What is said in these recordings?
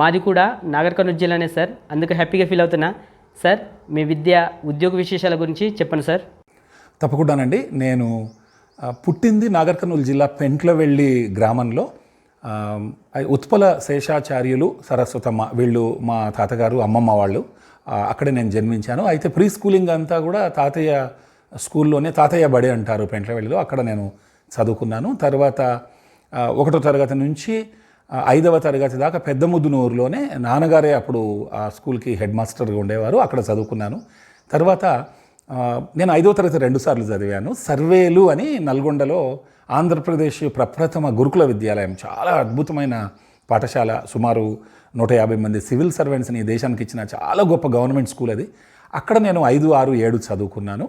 మాది కూడా నాగర్ కర్నూలు జిల్లానే సార్. అందుకు హ్యాపీగా ఫీల్ అవుతున్నా. సార్ మీ విద్య ఉద్యోగ విశేషాల గురించి చెప్పండి సార్. తప్పకుండానండి. నేను పుట్టింది నాగర్ కర్నూలు జిల్లా పెంట్లవెల్లి గ్రామంలో. ఉత్పల శేషాచార్యులు సరస్వతమ్మ వీళ్ళు మా తాతగారు అమ్మమ్మ వాళ్ళు అక్కడే నేను జన్మించాను. అయితే ప్రీ స్కూలింగ్ అంతా కూడా తాతయ్య స్కూల్లోనే తాతయ్య బడి అంటారు పెంట్లవెల్లిలో. అక్కడ నేను చదువుకున్నాను. తర్వాత ఒకటో తరగతి నుంచి ఐదవ తరగతి దాకా పెద్ద ముద్దునూరులోనే నాన్నగారే అప్పుడు ఆ స్కూల్కి హెడ్ మాస్టర్గా ఉండేవారు. అక్కడ చదువుకున్నాను. తర్వాత నేను ఐదో తరగతి రెండుసార్లు చదివాను. సర్వేలు అని నల్గొండలో ఆంధ్రప్రదేశ్ ప్రప్రథమ గురుకుల విద్యాలయం. చాలా అద్భుతమైన పాఠశాల. సుమారు నూట యాభై మంది సివిల్ సర్వెంట్స్ని ఈ దేశానికి ఇచ్చిన చాలా గొప్ప గవర్నమెంట్ స్కూల్ అది. అక్కడ నేను ఐదు ఆరు ఏడు చదువుకున్నాను.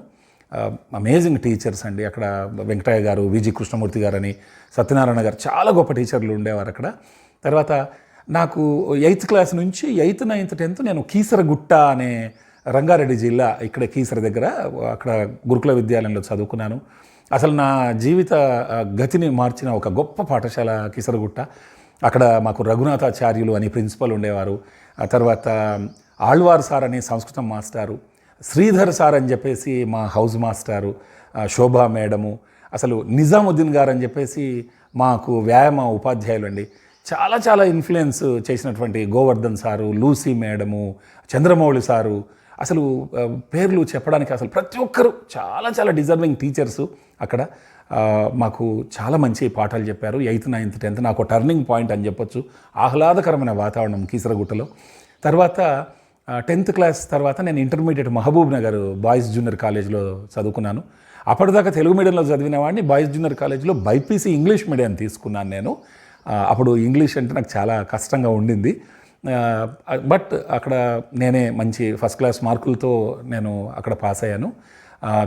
అమేజింగ్ టీచర్స్ అండి. అక్కడ వెంకటయ్య గారు విజి కృష్ణమూర్తి గారు అని సత్యనారాయణ గారు చాలా గొప్ప టీచర్లు ఉండేవారు అక్కడ. తర్వాత నాకు ఎయిత్ క్లాస్ నుంచి ఎయిత్ నైన్త్ టెన్త్ నేను కీసరగుట్ట అనే రంగారెడ్డి జిల్లా ఇక్కడ కీసర దగ్గర అక్కడ గురుకుల విద్యాలయంలో చదువుకున్నాను. అసలు నా జీవిత గతిని మార్చిన ఒక గొప్ప పాఠశాల కీసరగుట్ట. అక్కడ మాకు రఘునాథాచార్యులు అని ప్రిన్సిపల్ ఉండేవారు. ఆ తర్వాత ఆళ్వార్ సార్ అని సంస్కృతం మాస్టారు. శ్రీధర్ సార్ అని చెప్పేసి మా హౌస్ మాస్టారు శోభా మేడము అసలు నిజాముద్దీన్ గారు అని చెప్పేసి మాకు వ్యాయామ ఉపాధ్యాయులు అండి. చాలా చాలా ఇన్ఫ్లుయెన్స్ చేసినటువంటి Govardhan sir Lucy madam Chandramouli sir అసలు పేర్లు చెప్పడానికి అసలు ప్రతి ఒక్కరు చాలా చాలా డిజర్వింగ్ టీచర్స్ అక్కడ. మాకు చాలా మంచి పాఠాలు చెప్పారు. ఎయిత్ నైన్త్ టెన్త్ నాకు టర్నింగ్ పాయింట్ అని చెప్పొచ్చు. ఆహ్లాదకరమైన వాతావరణం కీసరగుట్టలో. తర్వాత టెన్త్ క్లాస్ తర్వాత నేను intermediate Mahabubnagar boys junior కాలేజ్లో చదువుకున్నాను. అప్పటిదాకా తెలుగు మీడియంలో చదివిన వాడిని బాయ్స్ జూనియర్ కాలేజ్లో బైపీసీ ఇంగ్లీష్ మీడియం తీసుకున్నాను నేను. అప్పుడు ఇంగ్లీష్ అంటే నాకు చాలా కష్టంగా ఉండింది. బట్ అక్కడ నేనే మంచి ఫస్ట్ క్లాస్ మార్కులతో నేను అక్కడ పాస్ అయ్యాను.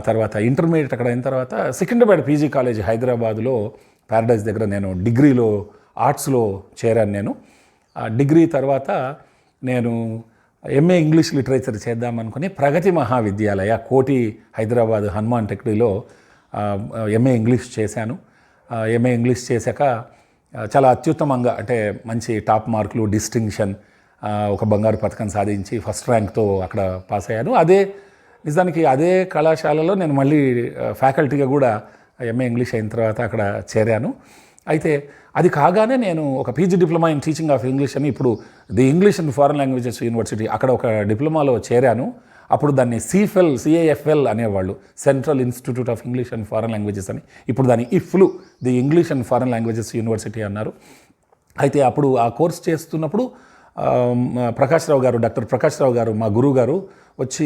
తర్వాత ఇంటర్మీడియట్ అక్కడ అయిన తర్వాత సికింద్రాబాద్ పీజీ కాలేజ్ హైదరాబాద్లో ప్యారడైజ్ దగ్గర నేను డిగ్రీలో ఆర్ట్స్లో చేరాను నేను. డిగ్రీ తర్వాత నేను ఎంఏ ఇంగ్లీష్ లిటరేచర్ చేద్దామనుకుని ప్రగతి మహావిద్యాలయ కోటి హైదరాబాద్ హనుమాన్ టెక్డీలో ఎంఏ ఇంగ్లీష్ చేశాను. ఎంఏ ఇంగ్లీష్ చేశాక చాలా అత్యుత్తమంగా అంటే మంచి టాప్ మార్కులు డిస్టింక్షన్ ఒక బంగారు పథకం సాధించి ఫస్ట్ ర్యాంక్తో అక్కడ పాస్ అయ్యాను. అదే నిజానికి అదే కళాశాలలో నేను మళ్ళీ ఫ్యాకల్టీగా కూడా ఎంఏ ఇంగ్లీష్ అయిన తర్వాత అక్కడ చేరాను. అయితే అది కాగానే నేను ఒక PG diploma in teaching of English అని ఇప్పుడు the English and foreign languages university అక్కడ ఒక డిప్లొమాలో చేరాను. అప్పుడు దాన్ని సిఫెల్ సిఏఎఫ్ఎల్ అనేవాళ్ళు central institute of English and foreign languages అని. ఇప్పుడు దాన్ని EFLU the English and foreign languages university అన్నారు. అయితే అప్పుడు ఆ కోర్స్ చేస్తున్నప్పుడు ప్రకాష్ రావు గారు డాక్టర్ ప్రకాష్ రావు గారు మా గురువు గారు వచ్చి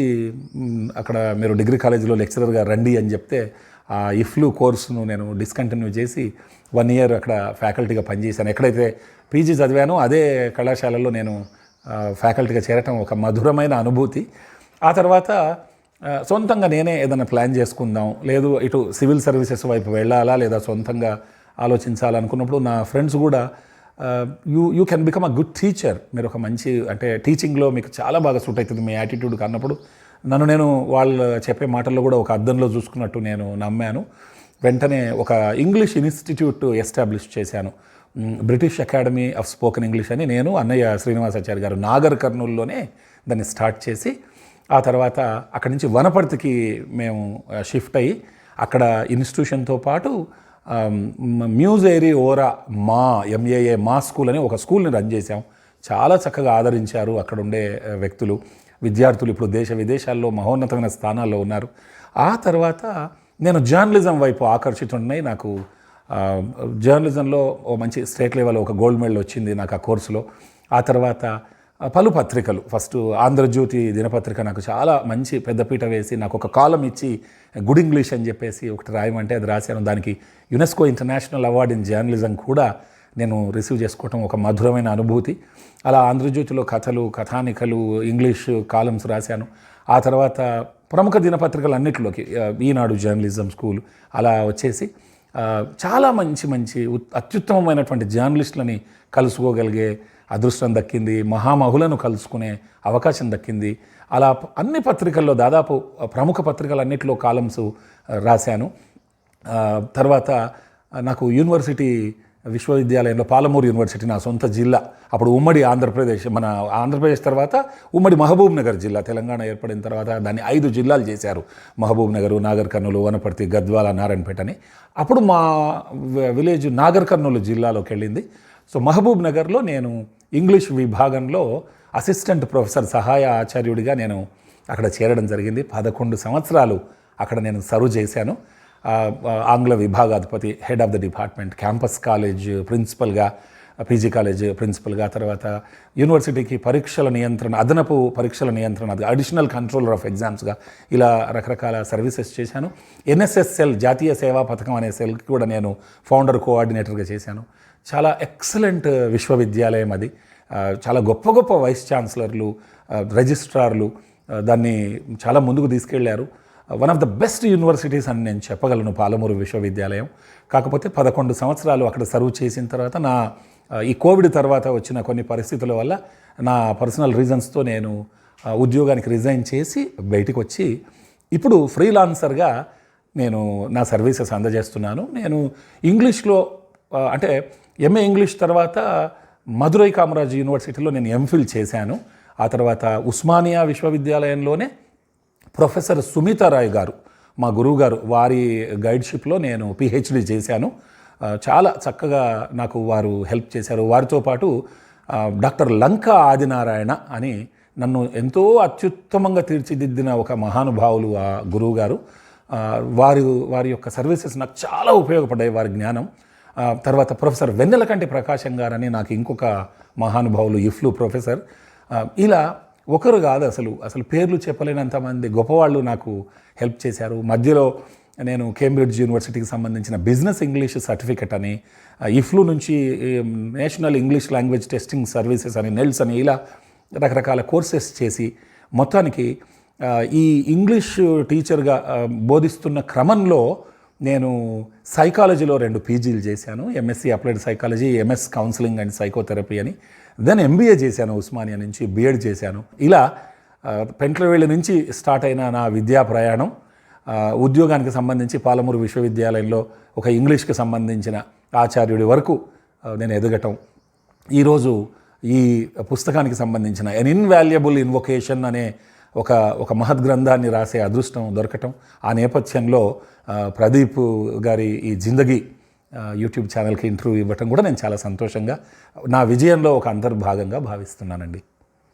అక్కడ మీరు డిగ్రీ కాలేజీలో లెక్చరర్గా రండి అని చెప్తే ఆ ఇఫ్లు కోర్సును నేను డిస్కంటిన్యూ చేసి వన్ ఇయర్ అక్కడ ఫ్యాకల్టీగా పనిచేశాను. ఎక్కడైతే పీజీ చదివానో అదే కళాశాలలో నేను ఫ్యాకల్టీగా చేరటం ఒక మధురమైన అనుభూతి. ఆ తర్వాత సొంతంగా నేనే ఏదైనా ప్లాన్ చేసుకుందాం లేదు ఇటు సివిల్ సర్వీసెస్ వైపు వెళ్ళాలా లేదా సొంతంగా ఆలోచించాలనుకున్నప్పుడు నా ఫ్రెండ్స్ కూడా you you can become a good teacher మీరు ఒక మంచి అంటే టీచింగ్లో మీకు చాలా బాగా సూట్ అవుతుంది మీ యాటిట్యూడ్ కన్నప్పుడు. నన్ను నేను వాళ్ళు చెప్పే మాటల్లో కూడా ఒక అర్థంలో చూసుకున్నట్టు నేను నమ్మాను. వెంటనే ఒక ఇంగ్లీష్ ఇన్స్టిట్యూట్ ఎస్టాబ్లిష్ చేశాను. British academy of spoken English అని నేను అన్నయ్య శ్రీనివాసాచారి గారు నాగర్ కర్నూలులోనే దాన్ని స్టార్ట్ చేసి ఆ తర్వాత అక్కడి నుంచి వనపర్తికి మేము షిఫ్ట్ అయ్యి అక్కడ ఇన్స్టిట్యూషన్తో పాటు ఆమ్, మ్యూజేరి ఓరా మా ఎంఏఏ మా స్కూల్ అని ఒక స్కూల్ని రన్ చేశాం. చాలా చక్కగా ఆదరించారు అక్కడ ఉండే వ్యక్తులు. విద్యార్థులు ఇప్పుడు దేశ విదేశాల్లో మహోన్నతమైన స్థానాల్లో ఉన్నారు. ఆ తర్వాత నేను జర్నలిజం వైపు ఆకర్షితున్నాయి నాకు జర్నలిజంలో ఓ మంచి స్టేట్ లెవెల్ ఒక గోల్డ్ మెడల్ వచ్చింది నాకు ఆ కోర్సులో. ఆ తర్వాత పలు పత్రికలు ఫస్ట్ ఆంధ్రజ్యోతి దినపత్రిక నాకు చాలా మంచి పెద్దపీట వేసి నాకు ఒక కాలం ఇచ్చి గుడ్ ఇంగ్లీష్ అని చెప్పేసి ఒకటి రాయమంటే అది రాశాను. దానికి UNESCO international award in journalism కూడా నేను రిసీవ్ చేసుకోవటం ఒక మధురమైన అనుభూతి. అలా ఆంధ్రజ్యోతిలో కథలు కథానికలు ఇంగ్లీష్ కాలమ్స్ రాశాను. ఆ తర్వాత ప్రముఖ దినపత్రికలు అన్నిటిలోకి ఈనాడు జర్నలిజం స్కూల్ అలా వచ్చేసి చాలా మంచి మంచి అత్యుత్తమమైనటువంటి జర్నలిస్టులని కలుసుకోగలిగే అదృష్టం దక్కింది. మహామహులను కలుసుకునే అవకాశం దక్కింది. అలా అన్ని పత్రికల్లో దాదాపు ప్రముఖ పత్రికలన్నింటిలో కాలమ్స్ రాశాను. తర్వాత నాకు యూనివర్సిటీ విశ్వవిద్యాలయంలో పాలమూరు యూనివర్సిటీ నా సొంత జిల్లా అప్పుడు ఉమ్మడి ఆంధ్రప్రదేశ్ మన ఆంధ్రప్రదేశ్ తర్వాత ఉమ్మడి మహబూబ్ నగర్ జిల్లా తెలంగాణ ఏర్పడిన తర్వాత దాన్ని ఐదు జిల్లాలు చేశారు. మహబూబ్ నగర్ నాగర్ కర్నూలు వనపర్తి గద్వాల నారాయణపేట అని. అప్పుడు మా విలేజ్ నాగర్ కర్నూలు జిల్లాలోకి వెళ్ళింది. సో మహబూబ్ నగర్లో నేను ఇంగ్లీష్ విభాగంలో అసిస్టెంట్ ప్రొఫెసర్ సహాయ ఆచార్యుడిగా నేను అక్కడ చేరడం జరిగింది. పదకొండు సంవత్సరాలు అక్కడ నేను సర్వ్ చేశాను. ఆంగ్ల విభాగాధిపతి head of the department campus college ప్రిన్సిపల్గా PG college ప్రిన్సిపల్గా తర్వాత యూనివర్సిటీకి పరీక్షల నియంత్రణ అదనపు పరీక్షల నియంత్రణ అడిషనల్ కంట్రోలర్ ఆఫ్ ఎగ్జామ్స్గా ఇలా రకరకాల సర్వీసెస్ చేశాను. ఎన్ఎస్ఎస్ఎల్ జాతీయ సేవా పథకం అనే సెల్కి కూడా నేను ఫౌండర్ కోఆర్డినేటర్గా చేశాను. చాలా ఎక్సలెంట్ విశ్వవిద్యాలయం అది. చాలా గొప్ప గొప్ప వైస్ ఛాన్సలర్లు రిజిస్ట్రార్లు దాన్ని చాలా ముందుకు తీసుకెళ్ళారు. One of the best universities అని నేను చెప్పగలను పాలమూరు విశ్వవిద్యాలయం. కాకపోతే పదకొండు సంవత్సరాలు అక్కడ సర్వ్ చేసిన తర్వాత నా ఈ కోవిడ్ తర్వాత వచ్చిన కొన్ని పరిస్థితుల వల్ల నా పర్సనల్ రీజన్స్తో నేను ఉద్యోగానికి రిజైన్ చేసి బయటకు వచ్చి ఇప్పుడు ఫ్రీలాన్సర్గా నేను నా సర్వీసెస్ అందజేస్తున్నాను. నేను ఇంగ్లీష్లో అంటే ఎంఏ ఇంగ్లీష్ తర్వాత మధురై కామరాజ్ యూనివర్సిటీలో నేను ఎంఫిల్ చేశాను. ఆ తర్వాత ఉస్మానియా విశ్వవిద్యాలయంలోనే ప్రొఫెసర్ సుమితారాయ్ గారు మా గురువు గారు వారి గైడ్షిప్లో నేను పిహెచ్డి చేశాను. చాలా చక్కగా నాకు వారు హెల్ప్ చేశారు. వారితో పాటు డాక్టర్ లంక ఆదినారాయణ అని నన్ను ఎంతో అత్యుత్తమంగా తీర్చిదిద్దిన ఒక మహానుభావులు ఆ గురువు గారు వారి వారి యొక్క సర్వీసెస్ నాకు చాలా ఉపయోగపడ్డాయి వారి జ్ఞానం. తర్వాత ప్రొఫెసర్ వెన్నెలకంటి ప్రకాశం గారని నాకు ఇంకొక మహానుభావులు ఇఫ్లు ప్రొఫెసర్. ఇలా ఒకరు కాదు అసలు. అసలు పేర్లు చెప్పలేనంత మంది గొప్పవాళ్ళు నాకు హెల్ప్ చేశారు. మధ్యలో నేను కేంబ్రిడ్జ్ యూనివర్సిటీకి సంబంధించిన బిజినెస్ ఇంగ్లీష్ సర్టిఫికెట్ అని ఇఫ్లూ ఇఫ్లు నుంచి national English language testing services అని నెల్స్ అని ఇలా రకరకాల కోర్సెస్ చేసి మొత్తానికి ఈ ఇంగ్లీష్ టీచర్గా బోధిస్తున్న క్రమంలో నేను సైకాలజీలో రెండు పీజీలు చేశాను. MSc applied psychology MS counselling and psychotherapy అని. దెన్ ఎంబీఏ చేశాను ఉస్మానియా నుంచి బీఎడ్ చేశాను. ఇలా పెంట్లవేళ్ళ నుంచి స్టార్ట్ అయిన నా విద్యా ప్రయాణం ఉద్యోగానికి సంబంధించి పాలమూరు విశ్వవిద్యాలయంలో ఒక ఇంగ్లీష్కి సంబంధించిన ఆచార్యుడి వరకు నేను ఎదగటం. ఈరోజు ఈ పుస్తకానికి సంబంధించిన ఎన్ ఇన్వాల్యుబుల్ ఇన్వొకేషన్ అనే ఒక ఒక మహద్ గ్రంథాన్ని రాసే అదృష్టం దొరకటం. ఆ నేపథ్యంలో ప్రదీప్ గారి ఈ జిందగీ యూట్యూబ్ ఛానల్కి ఇంటర్వ్యూ ఇవ్వటం కూడా నేను చాలా సంతోషంగా నా విజయంలో ఒక అంతర్భాగంగా భావిస్తున్నానండి.